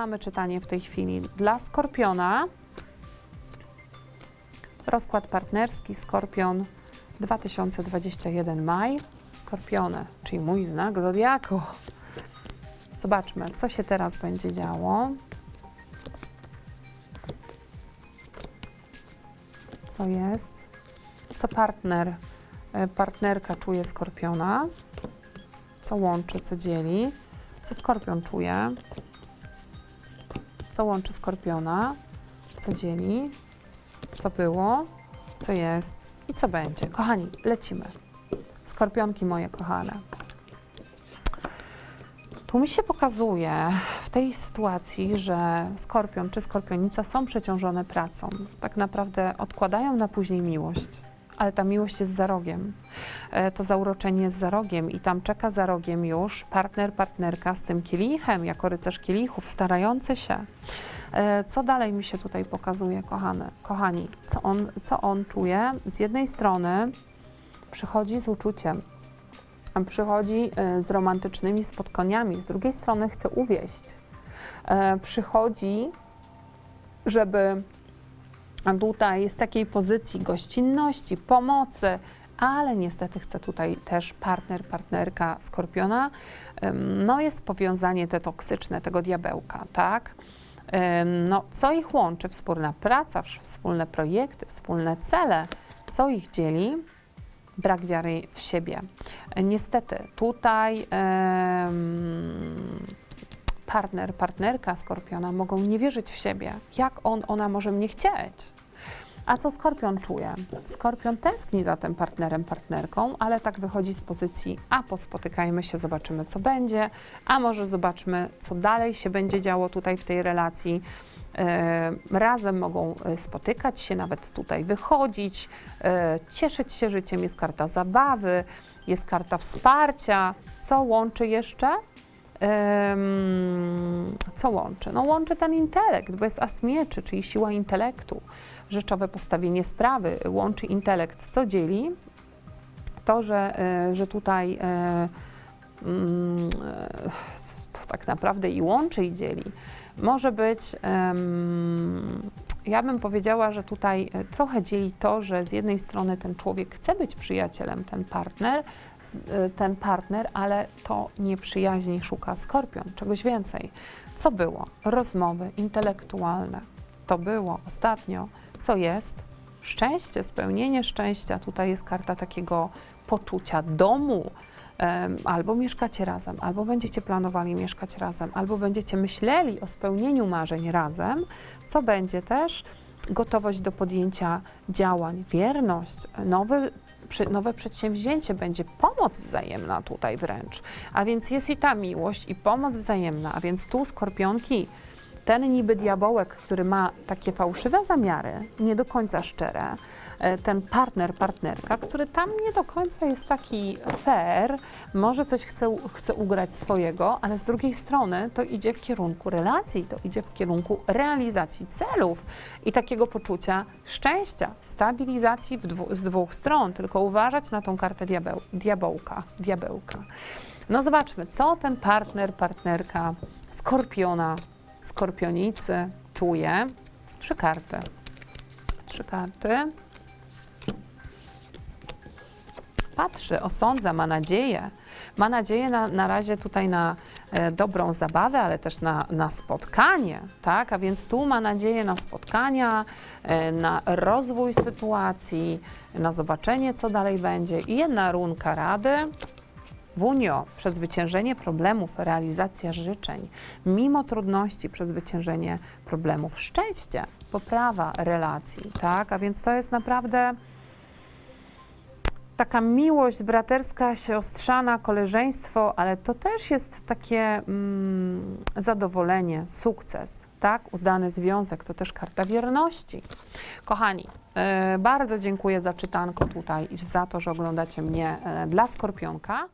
mamy czytanie w tej chwili dla Skorpiona. Rozkład partnerski Skorpion 2021 maj. Skorpiony, czyli mój znak zodiaku. Zobaczmy, co się teraz będzie działo. Co jest? Co partner, e, partnerka czuje Skorpiona? Co łączy, co dzieli? Co Skorpion czuje? Co łączy Skorpiona? Co dzieli? Co było? Co jest? I co będzie? Kochani, lecimy. Skorpionki moje kochane. Tu mi się pokazuje w tej sytuacji, że skorpion czy skorpionica są przeciążone pracą. Tak naprawdę odkładają na później miłość, ale ta miłość jest za rogiem. E, To zauroczenie jest za rogiem i tam czeka za rogiem już partner, partnerka z tym kielichem, jako rycerz kielichów, starający się. E, Co dalej mi się tutaj pokazuje, kochane, kochani? Co on, co on czuje? Z jednej strony przychodzi z uczuciem, przychodzi e, z romantycznymi spotkaniami, z drugiej strony chce uwieść. Przychodzi, żeby a tutaj z takiej pozycji gościnności, pomocy, ale niestety chce tutaj też partner, partnerka skorpiona. No jest powiązanie te toksyczne tego diabełka, tak? No, co ich łączy? Wspólna praca, wspólne projekty, wspólne cele. Co ich dzieli? Brak wiary w siebie. Niestety, tutaj em, partner, partnerka skorpiona mogą nie wierzyć w siebie. Jak on, ona może mnie chcieć? A co skorpion czuje? Skorpion tęskni za tym partnerem, partnerką, ale tak wychodzi z pozycji, a pospotykajmy się, zobaczymy co będzie, a może zobaczmy, co dalej się będzie działo tutaj w tej relacji. E, razem mogą e, spotykać się, nawet tutaj wychodzić, e, cieszyć się życiem. Jest karta zabawy, jest karta wsparcia. Co łączy jeszcze? Co łączy? No łączy ten intelekt, bo jest as mieczy, czyli siła intelektu, rzeczowe postawienie sprawy, łączy intelekt. Co dzieli? To, że, e, że tutaj e, mm, e, to tak naprawdę i łączy i dzieli. Może być, ja bym powiedziała, że tutaj trochę dzieli to, że z jednej strony ten człowiek chce być przyjacielem, ten partner, ten partner, ale to nie przyjaźni szuka skorpion, czegoś więcej. Co było? Rozmowy intelektualne. To było ostatnio. Co jest? Szczęście, spełnienie szczęścia. Tutaj jest karta takiego poczucia domu. Albo mieszkacie razem, albo będziecie planowali mieszkać razem, albo będziecie myśleli o spełnieniu marzeń razem, co będzie też gotowość do podjęcia działań, wierność, nowy, nowe przedsięwzięcie, będzie pomoc wzajemna tutaj wręcz. A więc jest i ta miłość, i pomoc wzajemna. A więc tu skorpionki, ten niby diabełek, który ma takie fałszywe zamiary, nie do końca szczere, e, ten partner, partnerka, który tam nie do końca jest taki fair, może coś chce, chce ugrać swojego, ale z drugiej strony to idzie w kierunku relacji, to idzie w kierunku realizacji celów i takiego poczucia szczęścia, stabilizacji dwu, z dwóch stron. Tylko uważać na tą kartę diabeł, diabełka, diabełka. No zobaczmy, co ten partner, partnerka skorpiona, skorpionicy czuje. Trzy karty. Trzy karty. Patrzy, osądza, ma nadzieję. Ma nadzieję na, na razie tutaj na e, dobrą zabawę, ale też na, na spotkanie, tak? A więc tu ma nadzieję na spotkania, e, na rozwój sytuacji, na zobaczenie, co dalej będzie. I jedna runka rady. Wunio, przezwyciężenie problemów, realizacja życzeń, mimo trudności, przezwyciężenie problemów, szczęście, poprawa relacji, tak? A więc to jest naprawdę taka miłość braterska, siostrzana, koleżeństwo, ale to też jest takie mm, zadowolenie, sukces, tak? Udany związek to też karta wierności. Kochani, e, bardzo dziękuję za czytanko tutaj i za to, że oglądacie mnie e, dla Skorpionka.